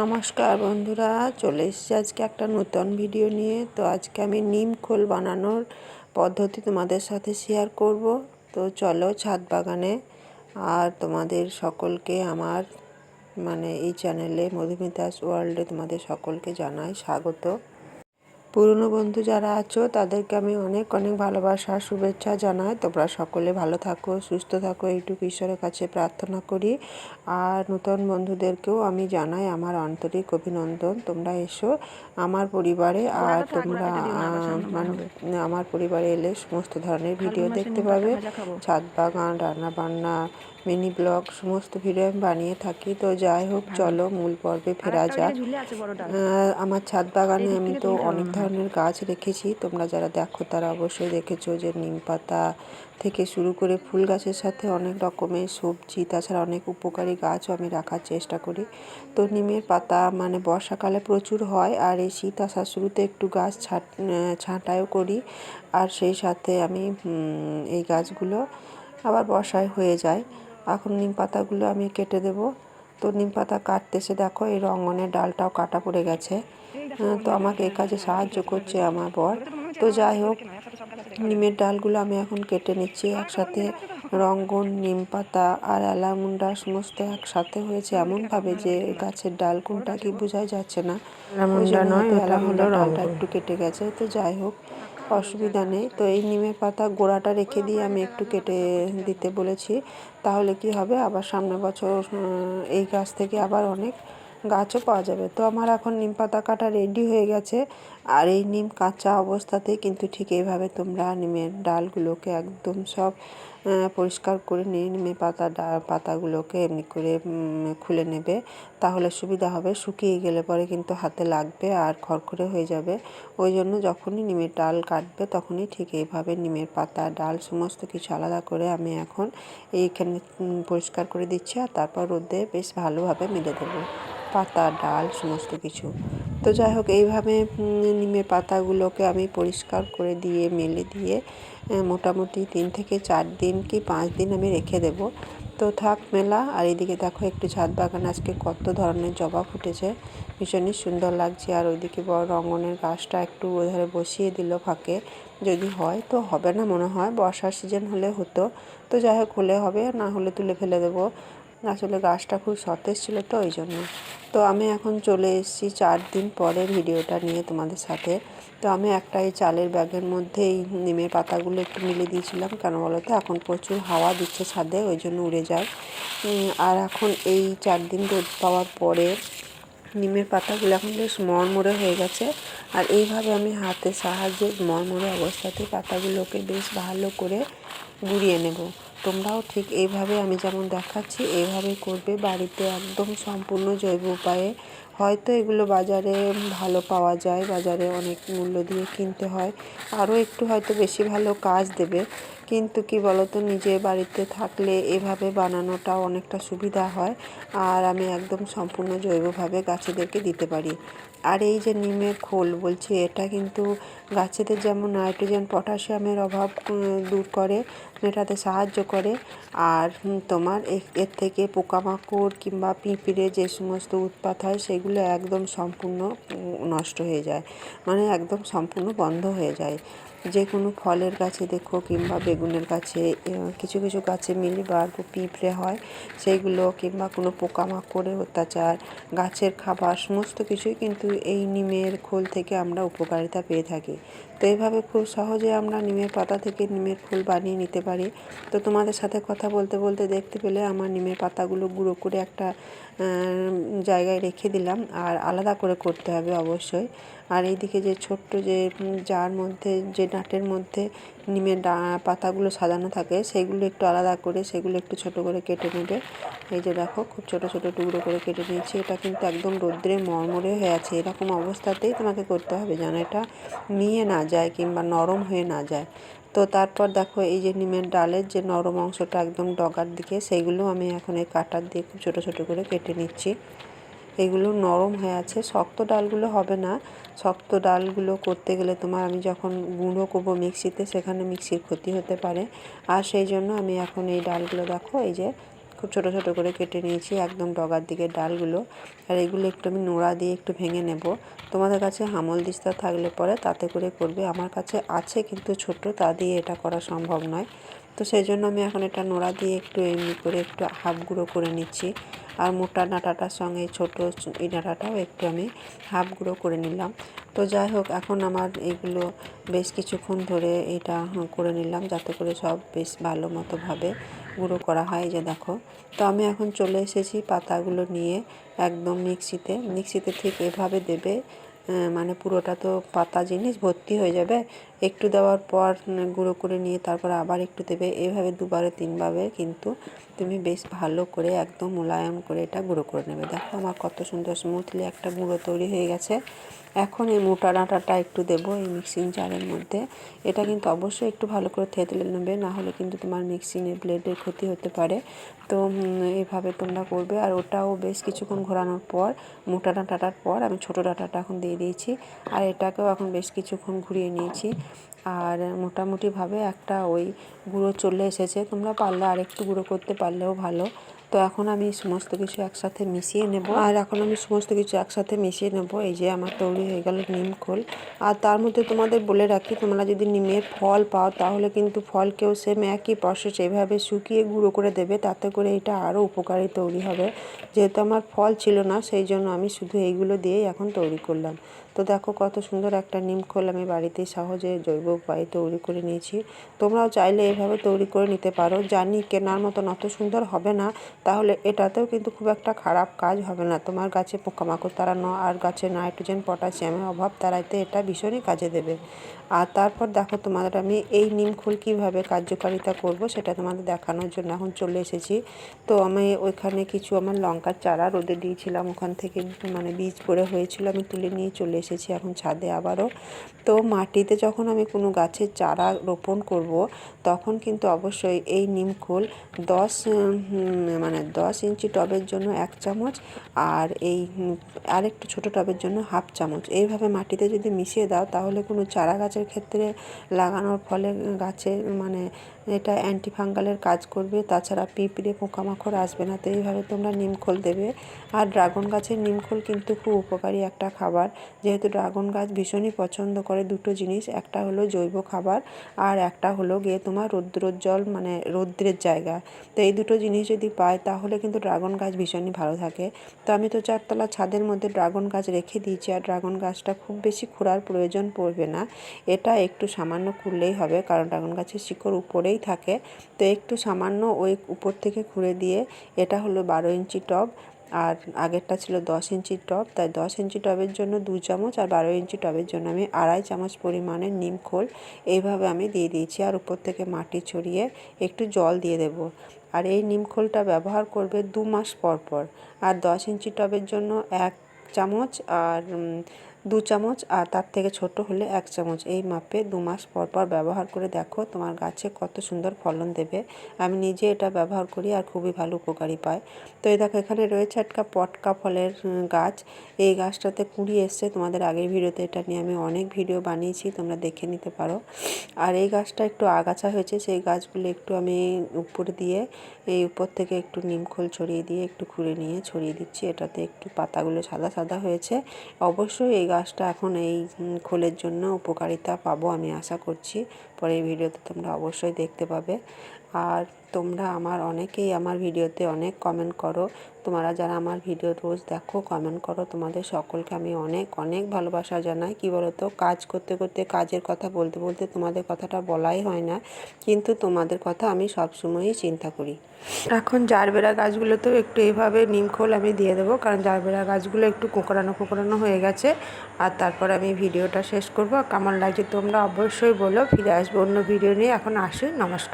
নমস্কার বন্ধুরা, চলে এসেছি আজকে একটা নতুন ভিডিও নিয়ে। তো আজকে আমি নিম খোল বানানোর পদ্ধতি তোমাদের সাথে শেয়ার করব। তো চলো ছাদ বাগানে। আর তোমাদের সকলকে আমার মানে এই চ্যানেলে মধুমিতাস ওয়ার্ল্ডে তোমাদের সকলকে জানাই স্বাগত। পুরনো বন্ধু যারা আছো তাদেরকে আমি অনেক অনেক ভালোবাসা শুভেচ্ছা জানাই। তোমরা সকলে ভালো থাকো সুস্থ থাকো এইটুকু ঈশ্বরের কাছে প্রার্থনা করি। আর নতুন বন্ধুদেরকেও আমি জানাই আমার আন্তরিক অভিনন্দন। তোমরা এসো আমার পরিবারে আর তোমরা মানে আমার পরিবারে এলে সমস্ত ধরনের ভিডিও দেখতে পাবে। ছাদ বাগান রান্না বান্না মিনি ব্লগ সমস্ত ভিডিও আমি বানিয়ে থাকি। তো যাই হোক চলো মূল পর্বে ফেরা যাক। আমার ছাদ বাগানে আমি তো অনেক ধরনের গাছ রেখেছি। তোমরা যারা দেখো তারা অবশ্যই দেখেছ যে নিম পাতা থেকে শুরু করে ফুল গাছের সাথে অনেক রকমের সবজি তাছাড়া অনেক উপকারী গাছও আমি রাখার চেষ্টা করি। তো নিমের পাতা মানে বর্ষাকালে প্রচুর হয় আর এই শীত আসার শুরুতে একটু গাছ ছাট ছাঁটাইও করি। আর সেই সাথে আমি এই গাছগুলো আবার বর্ষায় হয়ে যায়। এখন নিম পাতাগুলো আমি কেটে দেব। তো নিম পাতা কাটতেছে দেখো এই রঙনের ডালটাও কাটা পড়ে গেছে। তো আমাকে এই কাজে সাহায্য করছে আমার বর। তো যাই হোক নিমের ডালগুলো আমি এখন কেটে নিচ্ছি একসাথে। রঙ্গন নিম পাতা আর অ্যালামুন্ডা সমস্ত একসাথে হয়েছে এমনভাবে যে গাছের ডাল কোনটা কি বোঝাই যাচ্ছে না। অ্যালামুন্ডা ডালটা একটু কেটে গেছে। তো যাই হোক অসুবিধা নেই। তো এই নিমের পাতা গোড়াটা রেখে দিয়ে আমি একটু কেটে দিতে বলেছি। তাহলে কি হবে? আবার সামনের বছর এই গাছ থেকে আবার অনেক গাছও পাওয়া যাবে। তো আমার এখন নিম পাতা কাটা রেডি হয়ে গেছে। আর এই নিম কাঁচা অবস্থাতেই কিন্তু ঠিক এইভাবে তোমরা নিমের ডালগুলোকে একদম সব পরিষ্কার করে নিয়ে নিমে পাতা পাতাগুলোকে এমনি করে খুলে নেবে। তাহলে সুবিধা হবে। শুকিয়ে গেলে পরে কিন্তু হাতে লাগবে আর খড়খড়ে হয়ে যাবে। ওই জন্য যখনই নিমের ডাল কাটবে তখনই ঠিক এইভাবে নিমের পাতা, ডাল সমস্ত কিছু আলাদা করে আমি এখন এইখানে পরিষ্কার করে দিচ্ছি। আর তারপর রোদে বেশ ভালোভাবে মেলে দেবো। পাতা, ডাল, সমস্ত কিছু। তো যাই হোক এইভাবে নিমের পাতাগুলোকে আমি পরিষ্কার করে দিয়ে, মেলে দিয়ে মোটামুটি তিন থেকে চার দিন কি পাঁচ দিন আমি রেখে দেব। তো থাক মেলা, আর এদিকে দেখো একটু ছাদ বাগান, আজকে কত ধরনের জবা ফুটেছে। ভীষণই সুন্দর লাগছে, আর ওইদিকে বড় রঙনের গাছটা একটু ওধারে বসিয়ে দিল ফাঁকে। যদি হয়, তো হবে না মনে হয়, বর্ষার সিজন হলে হতো। তো যাই হোক হলে হবে, না হলে তুলে ফেলে দেবো। আসলে গাছটা খুব সতেজ ছিল তো, ওই জন্য। তো আমি এখন চলে এসেছি চার দিন পরে ভিডিওটা নিয়ে তোমাদের সাথে। তো আমি একটা এই চালের ব্যাগের মধ্যে এই নিমের পাতাগুলো একটু মিলে দিয়েছিলাম। কেন বলো তো? এখন প্রচুর হাওয়া দিচ্ছে ছাদে, ওই জন্য উড়ে যায়। আর এখন এই চার দিন রোদ পাওয়ার পরে নিমের পাতাগুলো এখন বেশ মরমরে হয়ে গেছে। আর এইভাবে আমি হাতের সাহায্যে মরমরে অবস্থাতে পাতাগুলোকে বেশ ভালো করে গুঁড়িয়ে নেব। তোমরাও ঠিক এইভাবে আমি যেমন দেখাচ্ছি এইভাবে করবে বাড়িতে একদম সম্পূর্ণ জৈব উপায়ে হয়তো এগুলো বাজারে ভালো পাওয়া যায়, বাজারে অনেক মূল্য দিয়ে কিনতে হয়। আরও একটু হয়তো বেশি ভালো কাজ দেবে। কিন্তু কি বলতো, নিজে বাড়িতে থাকলে এভাবে বানানোটাও অনেকটা সুবিধা হয় আর আমি একদম সম্পূর্ণ জৈবভাবে গাছেদেরকে দিতে পারি। আর এই যে নিমের খোল বলছি, এটা কিন্তু গাছেদের যেমন নাইট্রোজেন, পটাশিয়ামের অভাব দূর করে মেটাতে সাহায্য করে। আর তোমার এর থেকে পোকামাকড় কিংবা পিঁপড়ে যে সমস্ত উৎপাত হয়, সেগুলো একদম সম্পূর্ণ নষ্ট হয়ে যায়। মানে একদম সম্পূর্ণ বন্ধ হয়ে যায়। যে কোনো ফলের গাছে দেখো কিংবা বেগুনের গাছে কিছু কিছু গাছে মিলিবাগ পিঁপড়ে হয়, সেইগুলো কিংবা কোনো পোকামাকড়ের অত্যাচার, গাছের খাবার, সমস্ত কিছুই কিন্তু এই নিমের খোল থেকে আমরা উপকারিতা পেয়ে থাকি। তো এইভাবে খুব সহজে আমরা নিমের পাতা থেকে নিমের ফুল বানিয়ে নিতে পারি। তো তোমাদের সাথে কথা বলতে বলতে দেখতে পেলে আমার নিমের পাতাগুলো গুঁড়ো করে একটা জায়গায় রেখে দিলাম, আর আলাদা করে করতে হবে অবশ্যই। আর এইদিকে যে ছোট্ট যে যার মধ্যে, যে ডাঁটের মধ্যে নিমের ডা, পাতাগুলো সাজানো থাকে, সেগুলো একটু আলাদা করে, সেগুলো একটু ছোট করে কেটে নেবে। এই যে দেখো, খুব ছোট ছোট টুকরো করে কেটে নিয়েছি। এটা কিন্তু একদম রোদ্রে মরমরে হয়ে আছে। এরকম অবস্থাতেই তোমাকে করতে হবে যেন এটা নিয়ে না যায় কিংবা নরম হয়ে না যায়। তো তারপর দেখো, এই যে নিমের ডালের যে নরম অংশটা একদম ডগার দিকে সেইগুলো আমি এখন এই কাটার দিয়ে খুব ছোটো ছোটো করে কেটে নিচ্ছি। এগুলো নরম হয়ে আছে। শক্ত ডালগুলো হবে না। শক্ত ডালগুলো করতে গেলে তোমার আমি যখন গুঁড়ো করব মিক্সিতে, সেখানে মিক্সির ক্ষতি হতে পারে। আর সেই জন্য আমি এখন এই ডালগুলো দেখো, এই যে খুব ছোট ছোট করে কেটে নিয়েছি, একদম ডগার দিকে ডালগুলো। আর এগুলো একটু আমি নোড়া দিয়ে একটু ভেঙে নেব। তোমাদের কাছে হামল দিস্তা থাকলে পরে তাতে করে করবে। আমার কাছে আছে কিন্তু ছোট, তা দিয়ে এটা করা সম্ভব নয়। তো সেই জন্য আমি এখন এটা নোড়া দিয়ে একটু এমনি করে একটু হাফ গুঁড়ো করে নিচ্ছি। আর মোটা ডাঁটাটার সঙ্গে ছোটো এই ডাঁটাটাও একটু আমি হাফ গুঁড়ো করে নিলাম। তো যাই হোক, এখন আমার এগুলো বেশ কিছুক্ষণ ধরে এটা করে নিলাম যাতে করে সব বেশ ভালো মতোভাবে গুঁড়ো করা হয় যে দেখো। তো আমি এখন চলে এসেছি পাতাগুলো নিয়ে একদম মিক্সিতে। মিক্সিতে ঠিক এভাবে দেবে মানে পুরোটা তো পাতা জিনিস ভর্তি হয়ে যাবে। একটু দেওয়ার পর গুঁড়ো করে নিয়ে তারপর আবার একটু দেবে। এভাবে দুবারে তিনভাবে কিন্তু তুমি বেশ ভালো করে একদম মোলায়ম করে এটা গুঁড়ো করে নেবে। দেখো আমার কত সুন্দর স্মুথলি একটা গুঁড়ো তৈরি হয়ে গেছে। এখন এই মোটা ডাঁটাটা একটু দেবো এই মিক্সিং জারের মধ্যে। এটা কিন্তু অবশ্যই একটু ভালো করে থেতলে নেবে, না হলে কিন্তু তোমার মিক্সিংয়ের ব্লেডের ক্ষতি হতে পারে। তো এইভাবে তোমরা করবে। আর ওটাও বেশ কিছুক্ষণ ঘোরানোর পর, মোটা ডাঁটাটার পর আমি ছোটো ডাঁটাটা এখন দিয়ে দিয়েছি। আর এটাকেও এখন বেশ কিছুক্ষণ ঘুরিয়ে নিয়েছি। আর মোটামুটিভাবে একটা ওই গুঁড়ো চলে এসেছে। তোমরা পারলে আর একটু গুঁড়ো করতে পারলেও ভালো। তো এখন আমি সমস্ত কিছু একসাথে মিশিয়ে নেব। আর এখন আমি সমস্ত কিছু একসাথে মিশিয়ে নেব। এই যে আমার তৈরি হয়ে গেল নিম খোল। আর তার মধ্যে তোমাদের বলে রাখি তোমরা যদি নিমের ফল পাও তাহলে কিন্তু ফলকেও সেম একই প্রসেস এইভাবে শুকিয়ে গুঁড়ো করে দেবে তাতে করে এটা আরও উপকারী তৈরি হবে। যেহেতু আমার ফল ছিল না সেই জন্য আমি শুধু এইগুলো দিয়েই এখন তৈরি করলাম। তো দেখো কত সুন্দর একটা নিম খোল আমি বাড়িতে সহজে জৈব উপায়ে তৈরি করে নিয়েছি। তোমরাও চাইলে এভাবে তৈরি করে নিতে পারো। জানি কেনার মতন অত সুন্দর হবে না তাহলে এটাতেও কিন্তু খুব একটা খারাপ কাজ হবে না। তোমার গাছে পোকামাকড় তাড়ানো আর গাছে নাইট্রোজেন, পটাশিয়ামের অভাব তাড়াইতে এটা ভীষণই কাজে দেবে। আর তারপর দেখো তোমাদের আমি এই নিমখোল কীভাবে কার্যকারিতা করব সেটা তোমাদের দেখানোর জন্য এখন চলে এসেছি। তো আমি ওইখানে কিছু আমার লঙ্কার চারা রোদে দিয়েছিলাম, ওখান থেকে মানে বীজ পড়ে হয়েছিল, আমি তুলে নিয়ে চলে এসেছি এখন ছাদে আবারও। তো মাটিতে যখন আমি কোনো গাছের চারা রোপণ করব, তখন কিন্তু অবশ্যই এই নিমখোল দশ মানে দশ ইঞ্চি টবের জন্য এক চামচ আর এই আরেকটু ছোটো টবের জন্য হাফ চামচ। এইভাবে মাটিতে যদি মিশিয়ে দাও তাহলে কোনো চারা গাছের ক্ষেত্রে লাগানোর ফলে গাছের মানে এটা অ্যান্টিফাঙ্গালের কাজ করবে, তাছাড়া পিঁপড়ে পোকামাকড় আসবে না। তো এইভাবে তোমরা নিমখোল দেবে। আর ড্রাগন গাছের নিমখোল কিন্তু খুব উপকারী একটা খাবার। যেহেতু ড্রাগন গাছ ভীষণই পছন্দ করে দুটো জিনিস, একটা হলো জৈব খাবার আর একটা হলো গিয়ে তোমার রৌদ্রোজ্জ্বল মানে রৌদ্রের জায়গা। তো এই দুটো জিনিস যদি পায় তাহলে কিন্তু ড্রাগন গাছ ভীষণই ভালো থাকে। তো আমি তো চারতলা ছাদের মধ্যে ড্রাগন গাছ রেখে দিয়েছি আর ড্রাগন গাছটা খুব বেশি খোঁড়ার প্রয়োজন পড়বে না। এটা একটু সামান্য খুললেই হবে কারণ ড্রাগন গাছের শিকড় উপরেই থাকে। তো একটু সামান্য ওই উপর থেকে খুঁড়ে দিয়ে এটা হলো বারো ইঞ্চি টব আর আগেরটা ছিল দশ ইঞ্চি টব। তাই দশ ইঞ্চি টবের জন্য দু চামচ আর বারো ইঞ্চি টবের জন্য আমি আড়াই চামচ পরিমাণে নিম খোল। এইভাবে আমি দিয়ে দিয়েছি আর উপর থেকে মাটি ছড়িয়ে একটু জল দিয়ে দেব। আর এই নিমখোলটা ব্যবহার করবে দু মাস পর পর। আর দশ ইঞ্চি টবের জন্য এক চামচ আর দু চামচ আর তার থেকে ছোট হলে এক চামচ। এই মাপে দু মাস পর পর ব্যবহার করে দেখো তোমার গাছে কত সুন্দর ফলন দেবে। আমি নিজে এটা ব্যবহার করি আর খুবই ভালো উপকারী পাই তো এই দেখো, এখানে রয়েছে একটা পটকা ফলের গাছ। এই গাছটাতে কুড়ি এসছে। তোমাদের আগের ভিডিওতে এটা নিয়ে আমি অনেক ভিডিও বানিয়েছি, তোমরা দেখে নিতে পারো। আর এই গাছটা একটু আগাছা হয়েছে, সেই গাছগুলো একটু আমি উপর দিয়ে, এই উপর থেকে একটু নিমখোল ছড়িয়ে দিয়ে, একটু খুঁড়ে নিয়ে ছড়িয়ে দিচ্ছি। এটাতে একটু পাতাগুলো সাদা সাদা হয়েছে। অবশ্যই এই গাছটা এখন এই খোলের জন্য উপকারিতা পাবো আমি আশা করছি। পরে এই ভিডিওতে তোমরা অবশ্যই দেখতে পাবে। আর তোমরা আমার অনেকেই আমার ভিডিওতে অনেক কমেন্ট করো। তোমরা যারা আমার ভিডিও রোজ দেখো কমেন্ট করো। তোমাদের সকলকে আমি অনেক অনেক ভালোবাসা জানাই। কি বলো তো কাজ করতে করতে, কাজের কথা বলতে বলতে তোমাদের কথাটা বলাই হয় না। কিন্তু তোমাদের কথা আমি সবসময়ই চিন্তা করি। এখন জারবেরা গাছগুলোতেও একটু এইভাবে নিমখোল আমি দিয়ে দেবো। কারণ জারবেরা গাছগুলো একটু কোঁকড়ানো কোঁকড়ানো হয়ে গেছে। আর তারপর আমি ভিডিওটা শেষ করব। কেমন লাগছে তোমরা অবশ্যই বলো। ফিরে আসব অন্য ভিডিও নিয়ে। এখন আসি। নমস্কার।